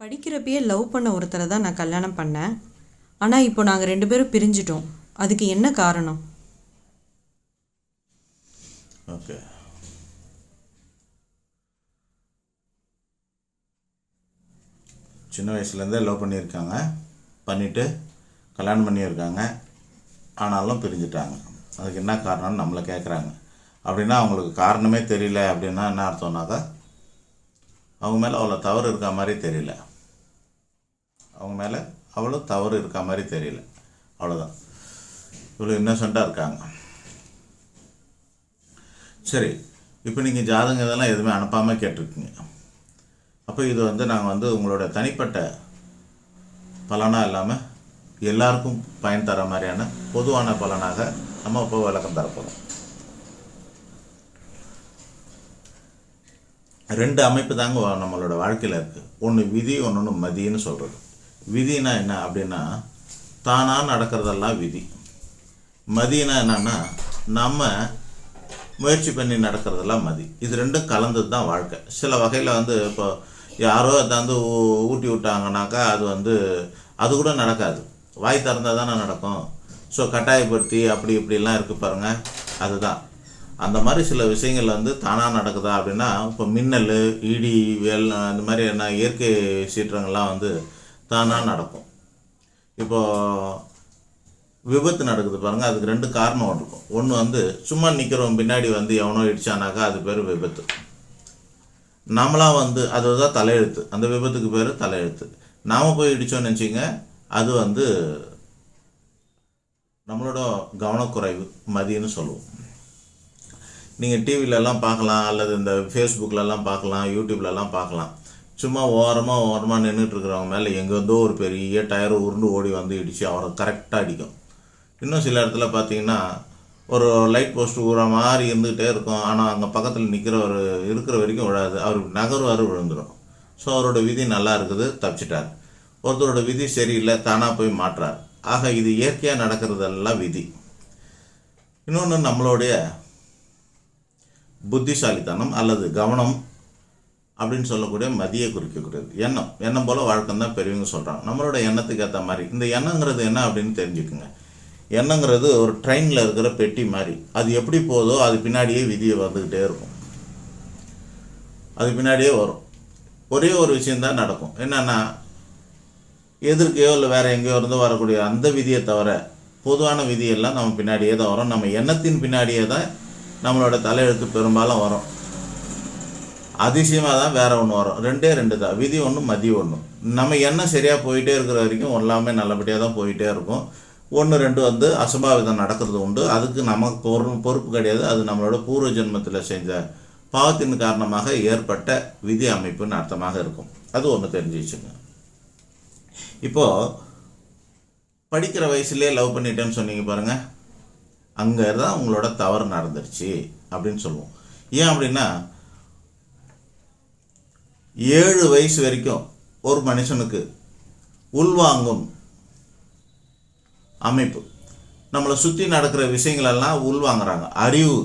படிக்கிறப்பயே love பண்ண ஒருத்தரை தான் நான் கல்யாணம் பண்ணேன். ஆனால் இப்போ நாங்கள் ரெண்டு பேரும் பிரிஞ்சிட்டோம். அதுக்கு என்ன காரணம்? ஓகே சின்ன வயசுலேருந்தே லவ் பண்ணியிருக்காங்க. பண்ணிவிட்டு கல்யாணம் பண்ணியிருக்காங்க. ஆனாலும் பிரிஞ்சுட்டாங்க. அதுக்கு என்ன காரணம்னு நம்மளை கேட்குறாங்க அப்படின்னா அவங்களுக்கு காரணமே தெரியல அப்படின்னா என்ன அர்த்தம்னாக்கா அவங்க மேலே அவ்வளோ தவறு இருக்க மாதிரி தெரியல. அவங்க மேலே அவ்வளோ தவறு இருக்க மாதிரி தெரியல. அவ்வளோதான் இவ்வளோ இன்னசென்ட்டாக இருக்காங்க. சரி இப்போ நீங்கள் ஜாதகம் இதெல்லாம் எதுவுமே அனுப்பாமல் கேட்டிருக்கீங்க. அப்போ இது வந்து நாங்கள் வந்து உங்களோட தனிப்பட்ட பலனாக இல்லாமல் எல்லாருக்கும் பயன் தர மாதிரியான பொதுவான பலனாக நம்ம இப்போ விளக்கம் தரப்போகிறோம் ரெண்டு அமைப்பு தாங்க நம்மளோட வாழ்க்கையில் இருக்குது ஒன்று விதி ஒன்று மதின்னு சொல்கிறது விதினா என்ன அப்படின்னா தானாக நடக்கிறதெல்லாம் விதி. மதினா என்னன்னா நம்ம முயற்சி பண்ணி நடக்கிறதெல்லாம் மதி. இது ரெண்டும் கலந்தது தான் வாழ்க்கை. சில வகையில் வந்து இப்போ யாரோ அதை வந்து ஊ- ஊட்டி விட்டாங்கனாக்கா அது வந்து அது கூட நடக்காது. வாய் திறந்தால் தானே நடக்கும். ஸோ கட்டாயப்படுத்தி அப்படி இப்படிலாம் இருக்குது பாருங்கள் அதுதான். அந்த மாதிரி சில விஷயங்கள் வந்து தானாக நடக்குதா அப்படின்னா இப்போ மின்னல் இடி வேல் அந்த மாதிரி என்ன இயற்கை சீற்றங்கள்லாம் வந்து தானாக நடக்கும். இப்போது விபத்து நடக்குது பாருங்கள் அதுக்கு ரெண்டு காரணம் இருக்கும். ஒன்று வந்து சும்மா நிற்கிறவன் பின்னாடி வந்து எவனோ இடிச்சானாக்கா அது பேர் விபத்து. நம்மளாம் வந்து அதுதான் தலையெழுத்து. அந்த விபத்துக்கு பேர் தலையெழுத்து. நாம் போய் இடித்தோன்னு நினச்சிங்க அது வந்து நம்மளோட கவனக்குறைவு மதின்னு சொல்லுவோம். நீங்கள் டிவிலெலாம் பார்க்கலாம் அல்லது இந்த ஃபேஸ்புக்கிலலாம் பார்க்கலாம் யூடியூப்லலாம் பார்க்கலாம். சும்மா ஓரமாக ஓரமாக நின்றுட்டுருக்கிறவங்க மேலே எங்கேருந்தோ ஒரு பெரிய டயரை உருண்டு ஓடி வந்து இடித்து அவரை கரெக்டாக அடிக்கும். இன்னும் சில இடத்துல பார்த்தீங்கன்னா ஒரு லைட் போஸ்ட் ஊற மாதிரி இருந்துகிட்டே இருக்கும். ஆனால் அங்கே பக்கத்தில் நிற்கிறவர் இருக்கிற வரைக்கும் விழாது. அவர் நகர்வார் விழுந்துடும் ஸோ அவரோட விதி நல்லா இருக்குது தப்பிச்சிட்டார். ஒருத்தரோட விதி சரியில்லை தானாக போய் மாற்றார். ஆக இது இயற்கையாக நடக்கிறதெல்லாம் விதி. இன்னொன்று நம்மளுடைய புத்திசாலித்தனம் அல்லது கவனம் அப்படின்னு சொல்லக்கூடிய மதியை குறிக்கக்கூடியது. எண்ணம். எண்ணம் போல் வழக்கம் தான் பெரியவங்க சொல்கிறாங்க நம்மளோட எண்ணத்துக்கு ஏற்ற மாதிரி. இந்த எண்ணங்கிறது என்ன அப்படின்னு தெரிஞ்சுக்குங்க. எண்ணங்கிறது ஒரு ட்ரெயினில் இருக்கிற பெட்டி மாதிரி. அது எப்படி போதோ அது பின்னாடியே விதியை வந்துக்கிட்டே இருக்கும். அது பின்னாடியே வரும். ஒரே ஒரு விஷயந்தான் நடக்கும். என்னென்னா எதிர்க்கையோ இல்லை வேறு எங்கேயோ இருந்து வரக்கூடிய அந்த விதியை தவிர பொதுவான விதியெல்லாம் நம்ம பின்னாடியே தான் வரும். நம்ம எண்ணத்தின் பின்னாடியே தான் நம்மளோட தலையெழுத்து பெரும்பாலும் வரும். அதிசயமாக தான் வேற ஒன்று வரும். ரெண்டே ரெண்டு தான். விதி ஒன்று மதி ஒன்று நம்ம என்ன சரியாக போயிட்டே இருக்கிற வரைக்கும் எல்லாமே நல்லபடியாக தான் போயிட்டே இருக்கும். ஒன்று ரெண்டு வந்து அசம்பாவிதம் நடக்கிறது உண்டு. அதுக்கு நமக்கு பொறு பொறுப்பு கிடையாது. அது நம்மளோட பூர்வ ஜென்மத்தில் செஞ்ச பாவத்தின் காரணமாக ஏற்பட்ட விதி அமைப்புன்னு அர்த்தமாக இருக்கும். அது ஒன்று தெரிஞ்சு வச்சுங்க இப்போது படிக்கிற வயசுலேயே லவ் பண்ணிட்டேன்னு சொன்னீங்க பாருங்கள் அங்கே தான் உங்களோட தவறு நடந்துருச்சு அப்படின்னு சொல்லுவோம். ஏன் அப்படின்னா ஏழு வயசு வரைக்கும் ஒரு மனுஷனுக்கு உள்வாங்கும் அமைப்பு. நம்மளை சுற்றி நடக்கிற விஷயங்களெல்லாம் உள்வாங்குறாங்க. அறிவு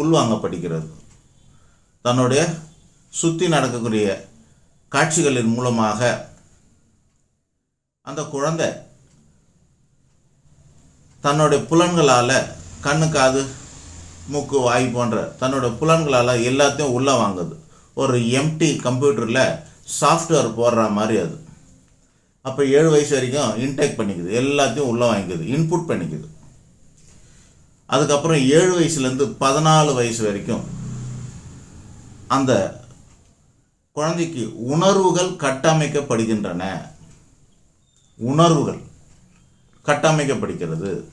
உள்வாங்க படிக்கிறது தன்னுடைய சுற்றி நடக்கக்கூடிய காட்சிகளின் மூலமாக அந்த குழந்தை தன்னுடைய புலன்களால் கண்ணு காது மூக்கு வாய் போன்ற தன்னோட புலன்களால் எல்லாத்தையும் உள்ளே வாங்குது. ஒரு எம்டி கம்ப்யூட்டரில் சாஃப்ட்வேர் போடுற மாதிரி அது. அப்போ ஏழு வயசு வரைக்கும் இன்டேக் பண்ணிக்குது. எல்லாத்தையும் உள்ளே வாங்கிக்குது. இன்புட் பண்ணிக்குது. அதுக்கப்புறம் ஏழு வயசுலேருந்து பதினாலு வயசு வரைக்கும் அந்த குழந்தைக்கு உணர்வுகள் கட்டமைக்கப்படுகின்றன. உணர்வுகள் கட்டமைக்கப்படுகிறது.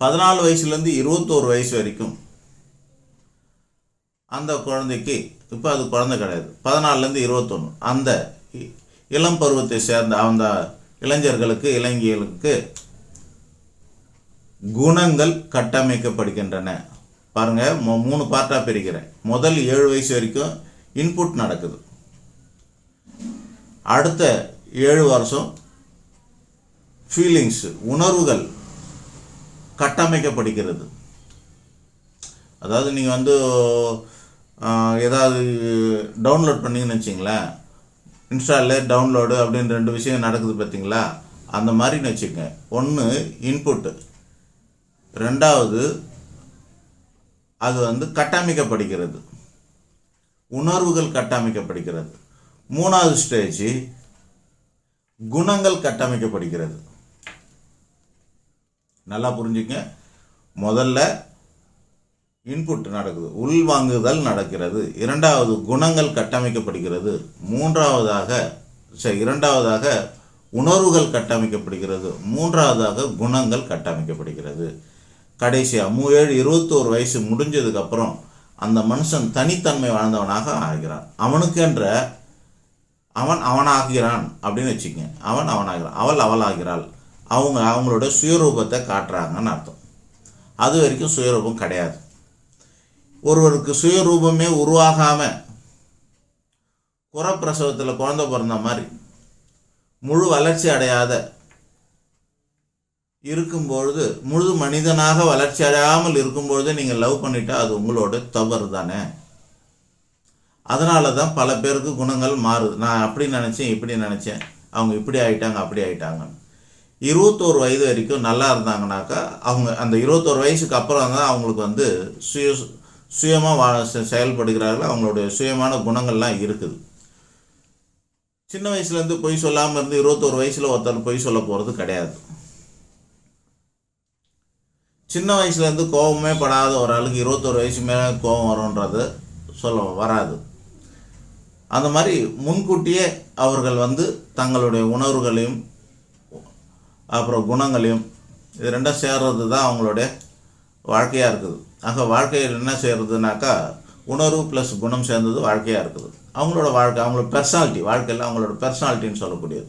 பதினாலு வயசுலேருந்து இருபத்தோரு வயசு வரைக்கும் அந்த குழந்தைக்கு இப்போ அது குழந்தை கிடையாது பதினாலுலேருந்து இருபத்தொன்று அந்த இ- இளம் பருவத்தை சேர்ந்த அந்த இளைஞர்களுக்கு இளைஞர்களுக்கு குணங்கள் கட்டமைக்கப்படுகின்றன. பாருங்கள் மொ- மூணு பார்ட்டாக பிரிக்கிறேன். முதல் ஏழு வயசு வரைக்கும் இன்புட் நடக்குது. அடுத்த ஏழு வருஷம் ஃபீலிங்ஸு உணர்வுகள் கட்டமைக்கப்படுகிறது. அதாவது நீங்கள் வந்து ஏதாவது டவுன்லோட் பண்ணீங்கன்னு வச்சிங்களேன் இன்ஸ்டாலே டவுன்லோடு அப்படின்னு ரெண்டு விஷயம் நடக்குது பார்த்தீங்களா அந்த மாதிரின்னு வச்சுக்கங்க ஒன்று இன்புட்டு ரெண்டாவது அது வந்து கட்டமைக்கப்படுகிறது. உணர்வுகள் கட்டமைக்கப்படுகிறது. மூணாவது ஸ்டேஜ் குணங்கள் கட்டமைக்கப்படுகிறது. நல்லா புரிஞ்சுங்க. முதல்ல இன்புட் நடக்குது. உள்வாங்குதல் நடக்கிறது. இரண்டாவது குணங்கள் கட்டமைக்கப்படுகிறது. மூன்றாவதாக சரி இரண்டாவதாக உணர்வுகள் கட்டமைக்கப்படுகிறது. மூன்றாவதாக குணங்கள் கட்டமைக்கப்படுகிறது. கடைசியாக மூ ஏழு இருபத்தோரு வயசு முடிஞ்சதுக்கப்புறம் அந்த மனுஷன் தனித்தன்மை வாழ்ந்தவனாக ஆகிறான். அவனுக்கென்ற அவன் அவனாகிறான் அப்படின்னு வச்சுக்கங்க. அவன் அவனாகிறான். அவள் அவளாகிறாள். அவங்க அவங்களோட சுயரூபத்தை காட்டுறாங்கன்னு அர்த்தம். அது வரைக்கும் சுயரூபம் கிடையாது. ஒருவருக்கு சுயரூபமே உருவாகாமல் குறப்பிரசவத்தில் குழந்த பிறந்த மாதிரி முழு வளர்ச்சி அடையாத இருக்கும்பொழுது முழு மனிதனாக வளர்ச்சி அடையாமல் இருக்கும்பொழுது நீங்கள் லவ் பண்ணிட்டா அது உங்களோட தவறு தானே. அதனால தான் பல பேருக்கு குணங்கள் மாறுது. நான் அப்படி நினச்சேன் இப்படி நினச்சேன். அவங்க இப்படி ஆயிட்டாங்க அப்படி ஆயிட்டாங்கன்னு. இருபத்தோரு வயது வரைக்கும் நல்லா இருந்தாங்கனாக்கா அவங்க அந்த இருபத்தோரு வயசுக்கு அப்புறம் தான் அவங்களுக்கு வந்து சுய சுயமாக வா செ- செயல்படுகிறார்கள். அவங்களுடைய சுயமான குணங்கள்லாம் இருக்குது. சின்ன வயசுலேருந்து பொய் சொல்லாமல் இருந்து இருபத்தோரு வயசில் ஒருத்தர் பொய் சொல்ல போகிறது கிடையாது. சின்ன வயசுலேருந்து கோபமே படாத ஒரு ஆளுக்கு இருபத்தோரு வயசு மேலே கோபம் வரும்ன்றது சொல்ல வராது. அந்த மாதிரி முன்கூட்டியே அவர்கள் வந்து தங்களுடைய உணர்வுகளையும் அப்புறம் குணங்களையும் இது ரெண்டும் சேர்றது தான் அவங்களுடைய வாழ்க்கையாக இருக்குது. ஆக வாழ்க்கையில் என்ன செய்கிறதுனாக்கா உணர்வு ப்ளஸ் குணம் சேர்ந்தது வாழ்க்கையாக இருக்குது. அவங்களோட வாழ்க்கை அவங்களோட பெர்சனாலிட்டி வாழ்க்கையில் அவங்களோட பெர்சனாலிட்டின்னு சொல்லக்கூடியது.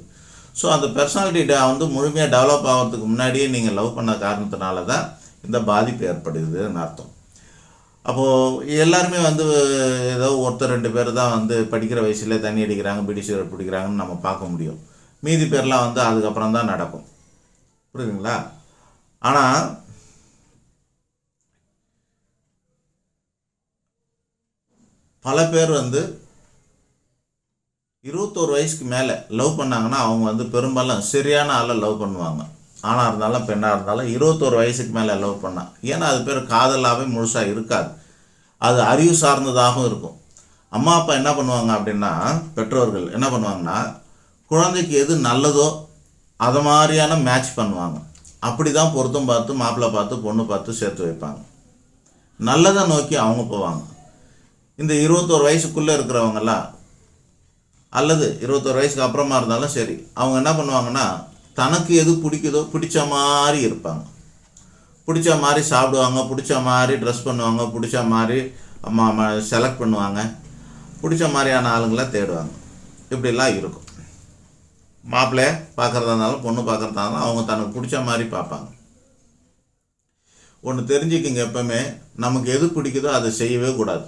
ஸோ அந்த பெர்சனாலிட்டி வந்து முழுமையாக டெவலப் ஆகிறதுக்கு முன்னாடியே நீங்கள் லவ் பண்ண காரணத்தினால தான் இந்த பாதிப்பு ஏற்படுதுன்னு அர்த்தம். அப்போது எல்லாருமே வந்து ஏதோ ஒருத்தர் ரெண்டு பேர் தான் வந்து படிக்கிற வயசுலேயே தண்ணி அடிக்கிறாங்க பிடி பிடிக்கிறாங்கன்னு நம்ம பார்க்க முடியும். மீதி பேர்லாம் வந்து அதுக்கப்புறம் தான் நடக்கும். புரியுதுங்களா? ஆனால் பல பேர் வந்து இருபத்தோரு வயசுக்கு மேலே லவ் பண்ணாங்கன்னா அவங்க வந்து பெரும்பாலும் சரியான ஆளை லவ் பண்ணுவாங்க. ஆணாக இருந்தாலும் பெண்ணாக இருந்தாலும் இருபத்தோரு வயசுக்கு மேலே லவ் பண்ணால் ஏன்னா அது பேர் காதலாகவே முழுசாக இருக்காது. அது அறிவு சார்ந்ததாகவும் இருக்கும். அம்மா அப்பா என்ன பண்ணுவாங்க அப்படின்னா பெற்றோர்கள் என்ன பண்ணுவாங்கன்னா குழந்தைக்கு எது நல்லதோ அதை மாதிரியான மேட்ச் பண்ணுவாங்க. அப்படி தான் பொருத்தம் பார்த்து மாப்பிள்ளை பார்த்து பொண்ணு பார்த்து சேர்த்து வைப்பாங்க. நல்லதை நோக்கி அவங்க போவாங்க. இந்த இருபத்தோரு வயசுக்குள்ளே இருக்கிறவங்களா அல்லது இருபத்தோரு வயசுக்கு அப்புறமா இருந்தாலும் சரி அவங்க என்ன பண்ணுவாங்கன்னா தனக்கு எது பிடிக்குதோ பிடிச்ச மாதிரி இருப்பாங்க. பிடிச்ச மாதிரி சாப்பிடுவாங்க பிடிச்ச மாதிரி ட்ரெஸ் பண்ணுவாங்க பிடிச்ச மாதிரி செலக்ட் பண்ணுவாங்க பிடிச்ச மாதிரியான ஆளுங்களை தேடுவாங்க. இப்படிலாம் இருக்கும். மாப்பிள்ளைய பார்க்குறதா இருந்தாலும் பொண்ணு பார்க்குறதா இருந்தாலும் அவங்க தனக்கு பிடிச்ச மாதிரி பார்ப்பாங்க. ஒன்று தெரிஞ்சுக்கிங்க எப்பவுமே நமக்கு எது பிடிக்குதோ அதை செய்யவே கூடாது.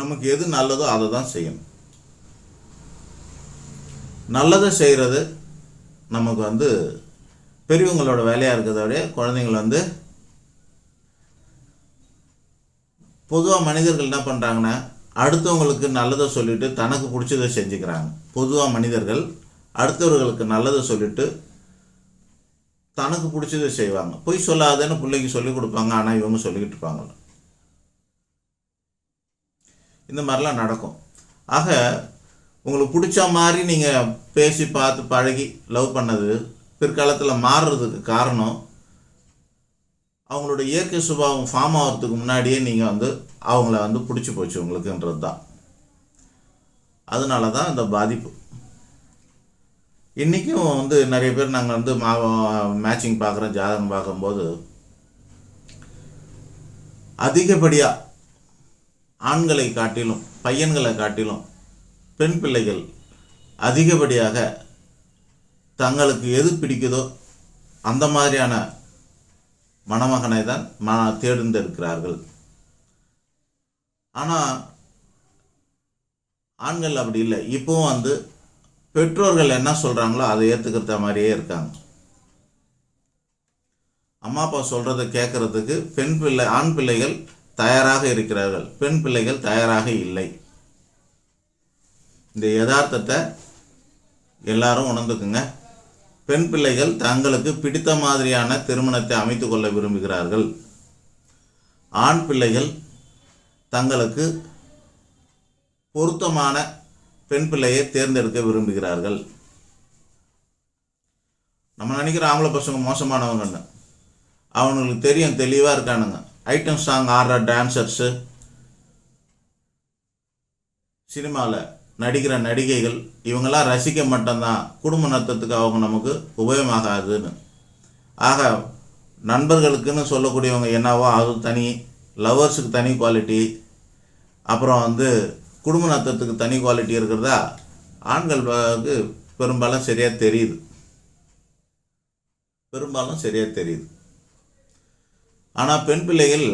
நமக்கு எது நல்லதோ அதை தான் செய்யணும். நல்லதை செய்கிறது நமக்கு வந்து பெரியவங்களோட வேலையாக இருக்கிறத விட குழந்தைங்கள வந்து பொதுவாக மனிதர்கள் என்ன பண்ணுறாங்கன்னா அடுத்தவங்களுக்கு நல்லதை சொல்லிட்டு தனக்கு பிடிச்சதை செஞ்சுக்கிறாங்க. பொதுவாக மனிதர்கள் அடுத்தவர்களுக்கு நல்லதை சொல்லிட்டு தனக்கு பிடிச்சதை செய்வாங்க. பொய் சொல்லாதேன்னு பிள்ளைக்கு சொல்லிக் கொடுப்பாங்க. ஆனால் இவங்க சொல்லிக்கிட்டு இருப்பாங்க இந்த மாதிரிலாம் நடக்கும். ஆக உங்களுக்கு பிடிச்ச மாதிரி நீங்கள் பேசி பார்த்து பழகி லவ் பண்ணது பிற்காலத்தில் மாறுறதுக்கு காரணம் அவங்களோட இயற்கை சுபாவம் ஃபார்ம் ஆகிறதுக்கு முன்னாடியே நீங்கள் வந்து அவங்கள வந்து பிடிச்சி போச்சு உங்களுக்குன்றது தான் அதனால தான் இந்த பாதிப்பு. இன்றைக்கும் வந்து நிறைய பேர் நாங்கள் வந்து மா மேட்சிங் பார்க்குறோம் ஜாதகம் பார்க்கும்போது. அதிகப்படியாக ஆண்களை காட்டிலும் பையன்களை காட்டிலும் பெண் பிள்ளைகள் அதிகப்படியாக தங்களுக்கு எது பிடிக்குதோ அந்த மாதிரியான மணமகனை தான் ம தேர்ந்தெடுக்கிறார்கள். ஆனால் ஆண்கள் அப்படி இல்லை. இப்போவும் வந்து பெற்றோர்கள் என்ன சொல்கிறாங்களோ அதை ஏற்றுக்கிறத மாதிரியே இருக்காங்க. அம்மா அப்பா சொல்கிறத கேட்குறதுக்கு பெண் பிள்ளை ஆண் பிள்ளைகள் தயாராக இருக்கிறார்கள். பெண் பிள்ளைகள் தயாராக இல்லை. இந்த யதார்த்தத்தை எல்லாரும் உணர்ந்துக்குங்க. பெண் பிள்ளைகள் தங்களுக்கு பிடித்த மாதிரியான திருமணத்தை அமைத்து கொள்ள விரும்புகிறார்கள். ஆண் பிள்ளைகள் தங்களுக்கு பொருத்தமான பெண் பிள்ளையை தேர்ந்தெடுக்க விரும்புகிறார்கள். நம்ம நினைக்கிற ஆம்பளை பசங்க மோசமானவங்கன்னு. அவனுங்களுக்கு தெரியும் தெளிவாக இருக்கானுங்க. ஐட்டம் சாங் ஆடுற டான்சர்ஸு சினிமாவில் நடிக்கிற நடிகைகள் இவங்கெல்லாம் ரசிக்க மட்டும்தான் குடும்ப நத்தத்துக்கு அவங்க நமக்கு உபயோகமாகாதுன்னு. ஆக நண்பர்களுக்குன்னு சொல்லக்கூடியவங்க என்னவோ அது தனி லவர்ஸுக்கு தனி குவாலிட்டி அப்புறம் வந்து குடும்ப நத்தத்துக்கு தனி குவாலிட்டி இருக்கிறதா? ஆண்களுக்கு பெரும்பாலும் சரியாக தெரியுது. பெரும்பாலும் சரியாக தெரியுது. ஆனால் பெண் பிள்ளைகள்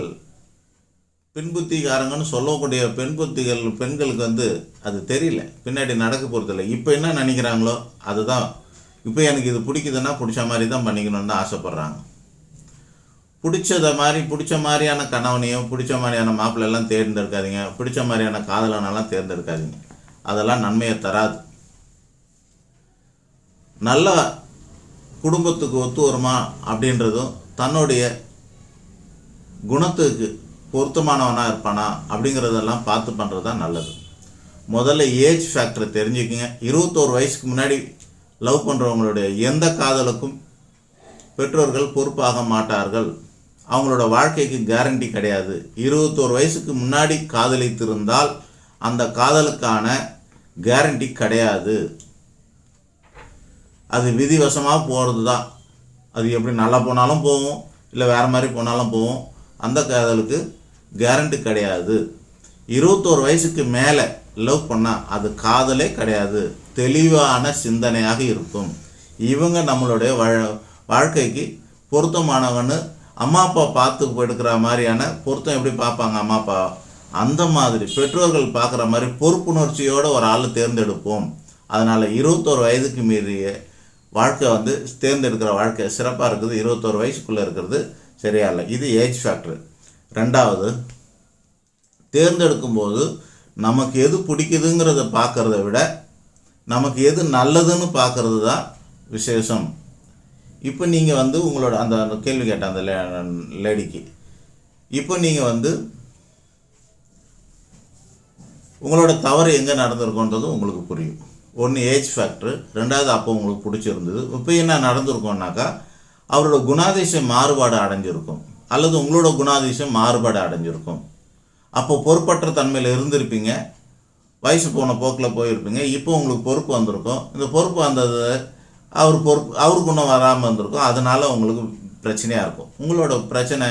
பெண்புத்திகாரங்கன்னு சொல்லக்கூடிய பெண் புத்திகள் பெண்களுக்கு வந்து அது தெரியல. பின்னாடி நடக்க போகிறதில்ல இப்போ என்ன நினைக்கிறாங்களோ அதுதான். இப்போ எனக்கு இது பிடிக்குதுன்னா பிடிச்ச மாதிரி தான் பண்ணிக்கணும்னு ஆசைப்பட்றாங்க. பிடிச்சத மாதிரி பிடிச்ச மாதிரியான கணவனையும் பிடிச்ச மாதிரியான மாப்பிள்ளெல்லாம் தேர்ந்தெடுக்காதீங்க. பிடிச்ச மாதிரியான காதலனெல்லாம் தேர்ந்தெடுக்காதீங்க. அதெல்லாம் நன்மையை தராது. நல்ல குடும்பத்துக்கு ஒத்து வருமா அப்படின்றதும் தன்னுடைய குணத்துக்கு பொருத்தமானவனாக இருப்பானா அப்படிங்கிறதெல்லாம் பார்த்து பண்ணுறது தான் நல்லது. முதல்ல ஏஜ் ஃபேக்டரை தெரிஞ்சுக்கிங்க. இருபத்தோரு வயசுக்கு முன்னாடி லவ் பண்ணுறவங்களுடைய எந்த காதலுக்கும் பெற்றோர்கள் பொறுப்பாக மாட்டார்கள். அவங்களோட வாழ்க்கைக்கு கேரண்டி கிடையாது. இருபத்தோரு வயசுக்கு முன்னாடி காதலித்திருந்தால் அந்த காதலுக்கான கேரண்டி கிடையாது. அது விதிவசமாக போகிறது தான் அது எப்படி நல்லா போனாலும் போகும் இல்லை வேறு மாதிரி போனாலும் போகும். அந்த காதலுக்கு கேரண்டி கிடையாது. இருபத்தோரு வயசுக்கு மேலே லவ் பண்ணால் அது காதலே கிடையாது. தெளிவான சிந்தனையாக இருக்கும். இவங்க நம்மளுடைய வாழ வாழ்க்கைக்கு பொருத்தமானவன்னு அம்மா அப்பா பார்த்து எடுக்கிற மாதிரியான பொருத்தம் எப்படி பார்ப்பாங்க அம்மா அப்பா? அந்த மாதிரி பெற்றோர்கள் பார்க்குற மாதிரி பொறுப்புணர்ச்சியோடு ஒரு ஆள் தேர்ந்தெடுப்போம். அதனால் இருபத்தோரு வயதுக்கு மீறிய வாழ்க்கை வந்து தேர்ந்தெடுக்கிற வாழ்க்கை சிறப்பாக இருக்குது. இருபத்தோரு வயசுக்குள்ளே இருக்கிறது சரியா இல்லை. இது ஏஜ் ஃபேக்டர் ரெண்டாவது தேர்ந்தெடுக்கும்போது நமக்கு எது பிடிக்குதுங்கிறத பார்க்குறத விட நமக்கு எது நல்லதுன்னு பார்க்குறது தான் விசேஷம். இப்போ நீங்கள் வந்து உங்களோட அந்த கேள்வி கேட்டேன் அந்த லே- லேடிக்கு. இப்போ நீங்கள் வந்து உங்களோட தவறு எங்கே நடந்திருக்கோன்றது உங்களுக்கு புரியும். ஒன்று ஏஜ் ஃபேக்டர். ரெண்டாவது அப்போ உங்களுக்கு பிடிச்சிருந்தது. இப்போ என்ன நடந்திருக்கோன்னாக்கா அவரோட குணாதிசய மாறுபாடு அடைஞ்சிருக்கும். அல்லது உங்களோட குணாதிசயம் மாறுபாடு அடைஞ்சிருக்கும். அப்போ பொறுப்பற்ற தன்மையில் இருந்திருப்பீங்க. வயசு போன போக்கில் போயிருப்பீங்க. இப்போ உங்களுக்கு பொறுப்பு வந்திருக்கும். இந்த பொறுப்பு வந்தது அவர் பொறுப்பு அவருக்கு இன்னும் வராமல் இருந்திருக்கும். அதனால உங்களுக்கு பிரச்சனையாக இருக்கும். உங்களோட பிரச்சனை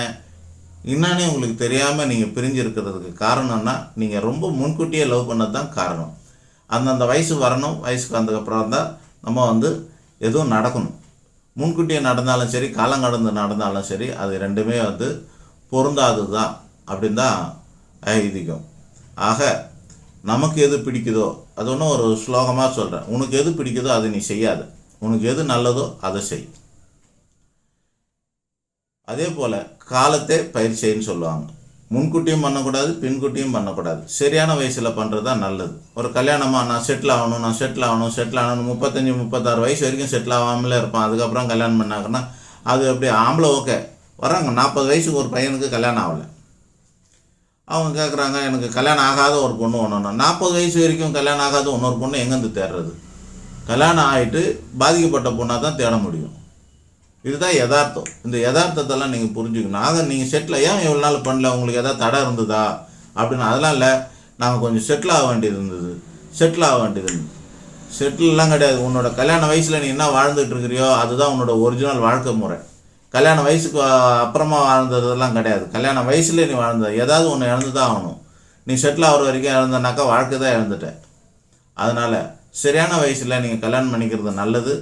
என்னன்னே உங்களுக்கு தெரியாமல் நீங்கள் பிரிஞ்சிருக்கிறதுக்கு காரணம்னா நீங்கள் ரொம்ப முன்கூட்டியே லவ் பண்ணது தான் காரணம். அந்தந்த வயசு வரணும். வயசுக்கு வந்ததுக்கப்புறம் தான் நம்ம வந்து எதுவும் நடக்கணும். முன்கூட்டியே நடந்தாலும் சரி காலம் கடந்து நடந்தாலும் சரி அது ரெண்டுமே வந்து பொருந்தாதது தான் அப்படின்னு தான் ஐதீகம். ஆக நமக்கு எது பிடிக்குதோ அது ஒன்றும் ஒரு ஸ்லோகமாக சொல்கிறேன் உனக்கு எது பிடிக்குதோ அதை நீ செய்யாத. உனக்கு எது நல்லதோ அதை செய். அதே போல் காலத்தை பயிற்சின்னு சொல்லுவாங்க. முன்கூட்டியும் பண்ணக்கூடாது பின்கூட்டியும் பண்ணக்கூடாது. சரியான வயசில் பண்ணுறது தான் நல்லது. ஒரு கல்யாணமாக நான் செட்டில் ஆகணும் நான் செட்டில் ஆகணும் செட்டில் ஆகணும் முப்பத்தஞ்சு முப்பத்தாறு வயசு வரைக்கும் செட்டில் ஆகாமலே இருப்பான். அதுக்கப்புறம் கல்யாணம் பண்ணாங்கன்னா அது அப்படி ஆம்பளை ஓகே. வராங்க நாற்பது வயசுக்கு ஒரு பையனுக்கு கல்யாணம் ஆகலை. அவங்க கேட்குறாங்க எனக்கு கல்யாணம் ஆகாத ஒரு பொண்ணு ஒன்று நாற்பது வயசு வரைக்கும் கல்யாணம் ஆகாத இன்னொரு பொண்ணு எங்கேருந்து தேடுறது? கல்யாணம் ஆகிட்டு பாதிக்கப்பட்ட பொண்ணாக தான் தேட முடியும். இதுதான் யதார்த்தம். இந்த யதார்த்தத்தெல்லாம் நீங்கள் புரிஞ்சுக்கணும். ஆக நீங்கள் செட்டில் ஏன் இவ்வளோ நாள் பண்ணல? உங்களுக்கு எதாவது தடை இருந்ததா? அப்படின்னு அதெல்லாம் இல்லை நாங்கள் கொஞ்சம் செட்டில் ஆக வேண்டியது இருந்தது செட்டில் ஆக வேண்டியது இருந்தது செட்டில்லாம் கிடையாது. உன்னோட கல்யாண வயசில் நீ என்ன வாழ்ந்துட்டு இருக்கிறியோ அதுதான் உன்னோட ஒரிஜினல் வாழ்க்கை முறை. கல்யாண வயசுக்கு அப்புறமா வாழ்ந்ததெல்லாம் கிடையாது. கல்யாண வயசுல நீ வாழ்ந்த ஏதாவது ஒன்று இழந்து தான் ஆகணும். நீ செட்டில் ஆகிற வரைக்கும் இழந்தனாக்கா வாழ்க்கை தான் இழந்துட்ட. அதனால் சரியான வயசில் நீங்கள் கல்யாணம் பண்ணிக்கிறது நல்லது.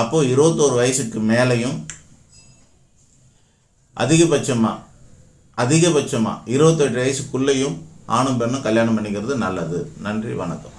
அப்போது இருபத்தோரு வயசுக்கு மேலேயும் அதிகபட்சமாக அதிகபட்சமாக இருபத்தெட்டு வயசுக்குள்ளேயும் ஆணும் பெண்ணும் கல்யாணம் பண்ணிக்கிறது நல்லது. நன்றி வணக்கம்.